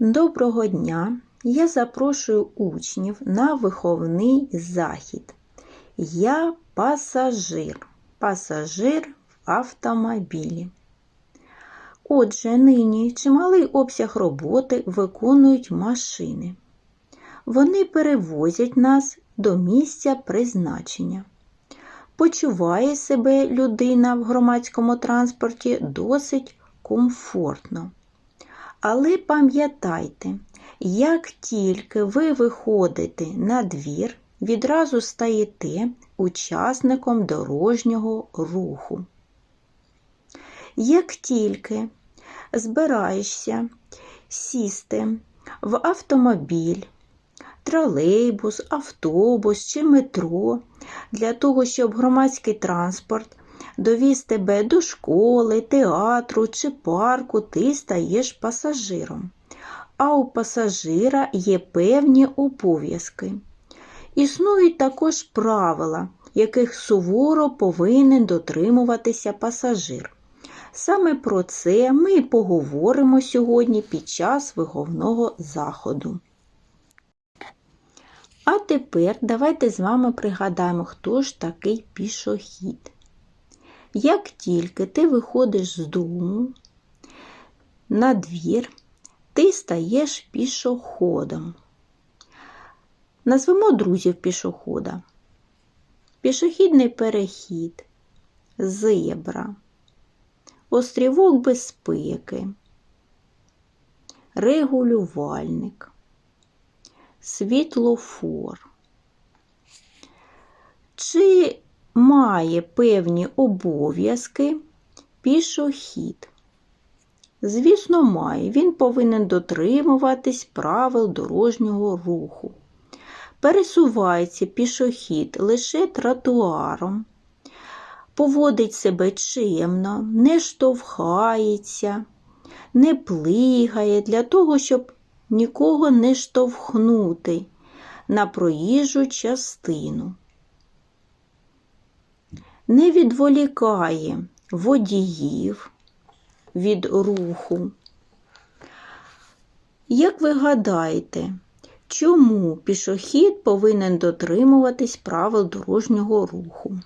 Доброго дня! Я запрошую учнів на виховний захід. Я пасажир. Пасажир в автомобілі. Отже, нині чималий обсяг роботи виконують машини. Вони перевозять нас до місця призначення. Почуває себе людина в громадському транспорті досить комфортно. Але пам'ятайте, як тільки ви виходите на двір, відразу стаєте учасником дорожнього руху. Як тільки збираєшся сісти в автомобіль, тролейбус, автобус чи метро для того, щоб громадський транспорт довіз тебе до школи, театру чи парку, ти стаєш пасажиром. А у пасажира є певні обов'язки. Існують також правила, яких суворо повинен дотримуватися пасажир. Саме про це ми і поговоримо сьогодні під час виховного заходу. А тепер давайте з вами пригадаємо, хто ж такий пішохід. Як тільки ти виходиш з дому на двір, ти стаєш пішоходом. Назвемо друзів пішохода. Пішохідний перехід, зебра, острівок безпеки, регулювальник, світлофор. Чи має певні обов'язки пішохід? Звісно, має. Він повинен дотримуватись правил дорожнього руху. Пересувається пішохід лише тротуаром, поводить себе чемно, не штовхається, не плигає для того, щоб нікого не штовхнути на проїжджу частину. Не відволікає водіїв від руху. Як ви гадаєте, чому пішохід повинен дотримуватись правил дорожнього руху?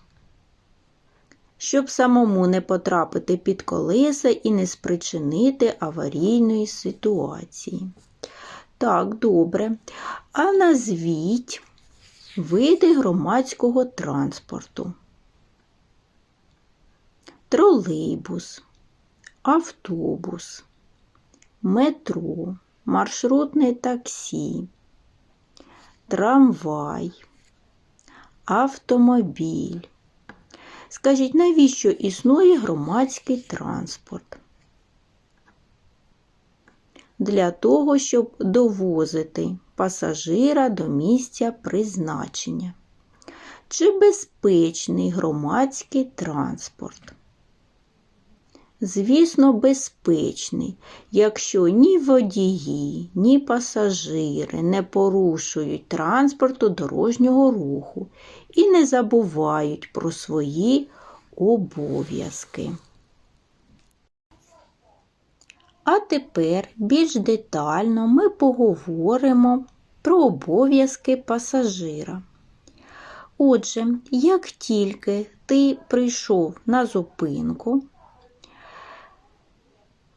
Щоб самому не потрапити під колеса і не спричинити аварійної ситуації. Так, добре. А назвіть види громадського транспорту. Тролейбус, автобус, метро, маршрутне таксі, трамвай, автомобіль. Скажіть, навіщо існує громадський транспорт? Для того, щоб довозити пасажира до місця призначення. Чи безпечний громадський транспорт? Звісно, безпечний, якщо ні водії, ні пасажири не порушують транспорту дорожнього руху і не забувають про свої обов'язки. А тепер більш детально ми поговоримо про обов'язки пасажира. Отже, як тільки ти прийшов на зупинку,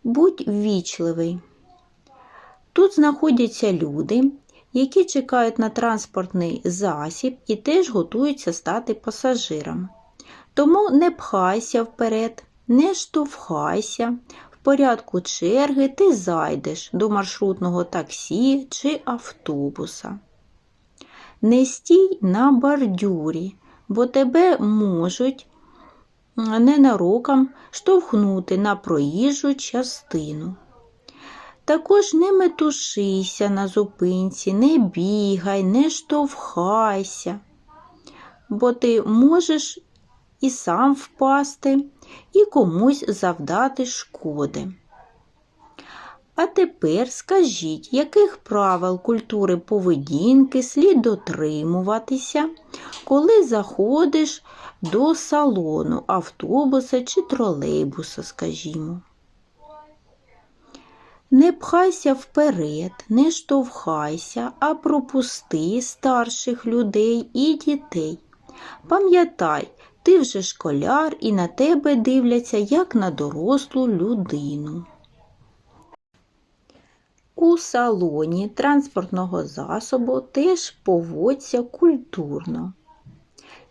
будь ввічливий. Тут знаходяться люди, які чекають на транспортний засіб і теж готуються стати пасажирами. Тому не пхайся вперед, не штовхайся. В порядку черги ти зайдеш до маршрутного таксі чи автобуса. Не стій на бордюрі, бо тебе можуть ненароком штовхнути на проїжджу частину. Також не метушися на зупинці, не бігай, не штовхайся, бо ти можеш і сам впасти, і комусь завдати шкоди. А тепер скажіть, яких правил культури поведінки слід дотримуватися, коли заходиш до салону автобуса чи тролейбуса, скажімо. Не пхайся вперед, не штовхайся, а пропусти старших людей і дітей. Пам'ятай, ти вже школяр і на тебе дивляться як на дорослу людину. У салоні транспортного засобу теж поводься культурно.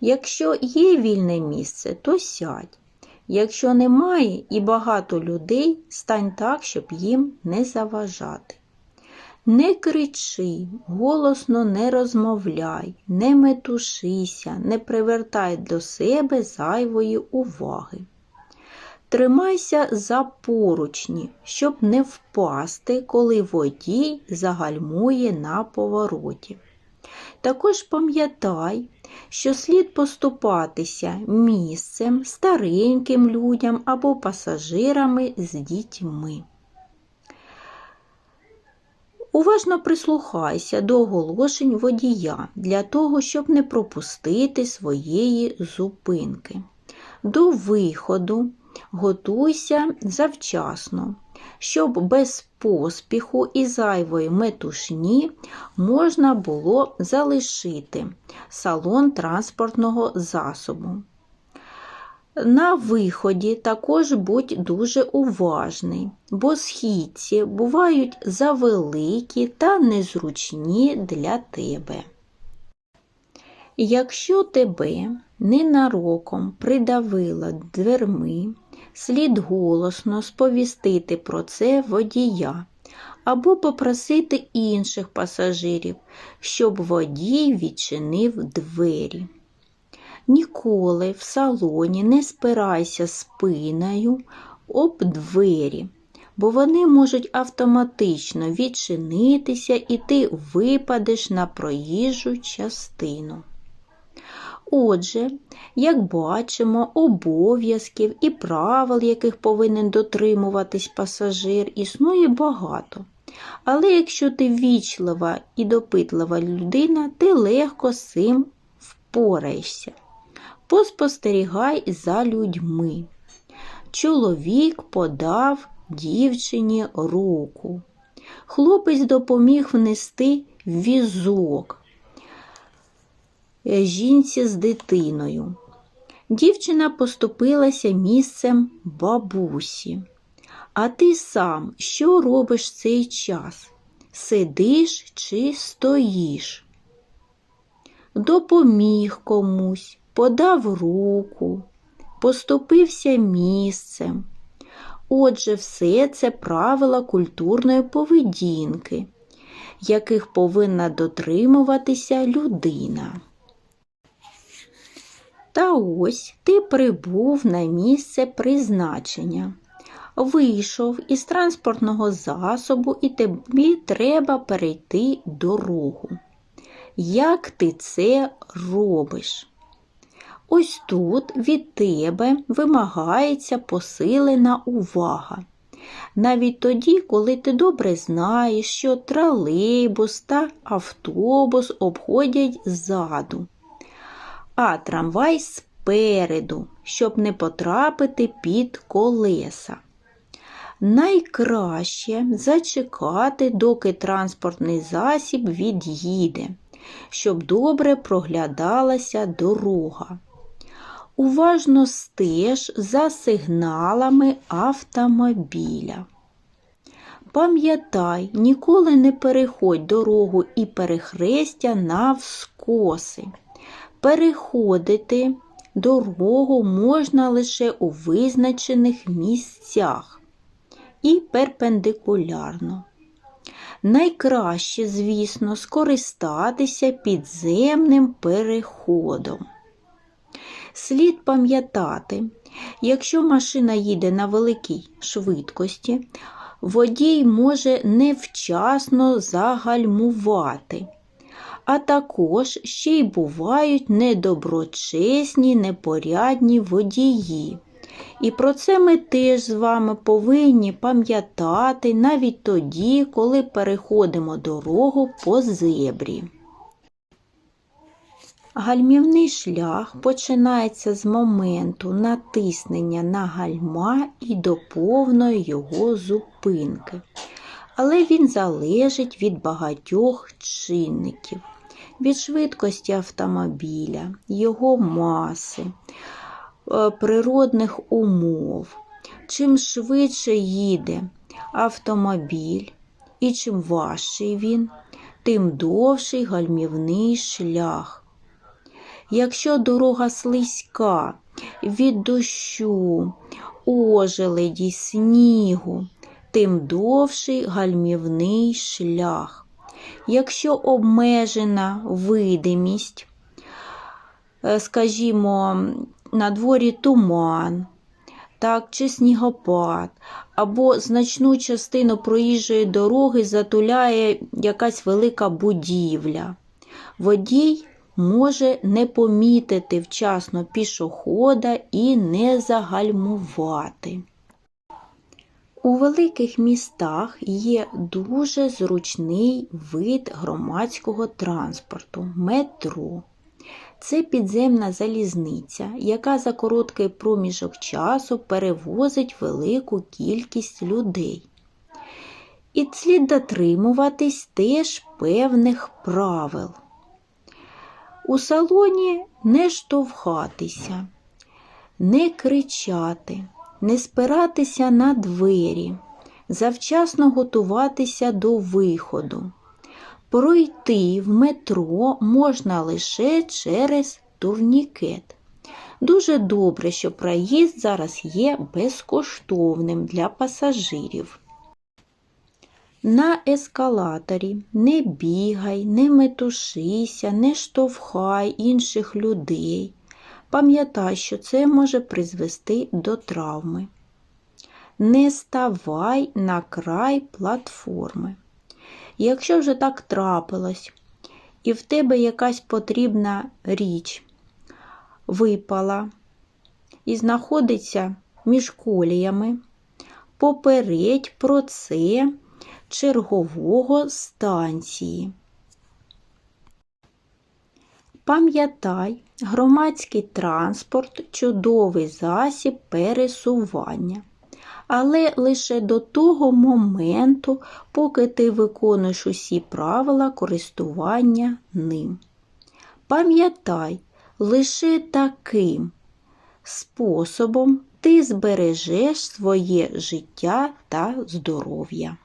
Якщо є вільне місце, то сядь. Якщо немає і багато людей, стань так, щоб їм не заважати. Не кричи, голосно не розмовляй, не метушися, не привертай до себе зайвої уваги. Тримайся за поручні, щоб не впасти, коли водій загальмує на повороті. Також пам'ятай, що слід поступатися місцем стареньким людям або пасажирами з дітьми. Уважно прислухайся до оголошень водія для того, щоб не пропустити своєї зупинки. До виходу готуйся завчасно, щоб без поспіху і зайвої метушні можна було залишити салон транспортного засобу. На виході також будь дуже уважний, бо східці бувають завеликі та незручні для тебе. Якщо тебе ненароком придавило дверми, слід голосно сповістити про це водія або попросити інших пасажирів, щоб водій відчинив двері. Ніколи в салоні не спирайся спиною об двері, бо вони можуть автоматично відчинитися і ти випадеш на проїжджу частину. Отже, як бачимо, обов'язків і правил, яких повинен дотримуватись пасажир, існує багато. Але якщо ти вічлива і допитлива людина, ти легко з цим впораєшся. Поспостерігай за людьми. Чоловік подав дівчині руку. Хлопець допоміг внести візок жінці з дитиною. Дівчина поступилася місцем бабусі. А ти сам що робиш цей час? Сидиш чи стоїш? Допоміг комусь, подав руку, поступився місцем. Отже, все це правила культурної поведінки, яких повинна дотримуватися людина. Та ось ти прибув на місце призначення, вийшов із транспортного засобу і тобі треба перейти дорогу. Як ти це робиш? Ось тут від тебе вимагається посилена увага. Навіть тоді, коли ти добре знаєш, що тролейбус та автобус обходять ззаду а трамвай спереду, щоб не потрапити під колеса. Найкраще зачекати, доки транспортний засіб від'їде, щоб добре проглядалася дорога. Уважно стеж за сигналами автомобіля. Пам'ятай, ніколи не переходь дорогу і перехрестя навскоси. Переходити дорогу можна лише у визначених місцях і перпендикулярно. Найкраще, звісно, скористатися підземним переходом. Слід пам'ятати, якщо машина їде на великій швидкості, водій може невчасно загальмувати а також ще й бувають недоброчесні, непорядні водії. І про це ми теж з вами повинні пам'ятати навіть тоді, коли переходимо дорогу по зебрі. Гальмівний шлях починається з моменту натиснення на гальма і до повної його зупинки. але він залежить від багатьох чинників, від швидкості автомобіля, його маси, е, природних умов. Чим швидше їде автомобіль і чим важчий він, тим довший гальмівний шлях. Якщо дорога слизька від дощу, ожеледі, снігу, тим довший гальмівний шлях. Якщо обмежена видимість, е, скажімо, на дворі туман, так, чи снігопад, або значну частину проїжджої дороги затуляє якась велика будівля. Водій може не помітити вчасно пішохода і не загальмувати. У великих містах є дуже зручний вид громадського транспорту метро. Це підземна залізниця, яка за короткий проміжок часу перевозить велику кількість людей. І слід дотримуватись теж певних правил. У салоні не штовхатися, не кричати, не спиратися на двері, завчасно готуватися до виходу. Пройти в метро можна лише через турнікет. Дуже добре, що проїзд зараз є безкоштовним для пасажирів. На ескалаторі не бігай, не метушися, не штовхай інших людей. Пам'ятай, що це може призвести до травми. Не ставай на край платформи. Якщо вже так трапилось, і в тебе якась потрібна річ випала і знаходиться між коліями, попередь про це чергового станції. Пам'ятай, громадський транспорт чудовий засіб пересування але лише до того моменту, поки ти виконуєш усі правила користування ним. Пам'ятай, лише таким способом ти збережеш своє життя та здоров'я.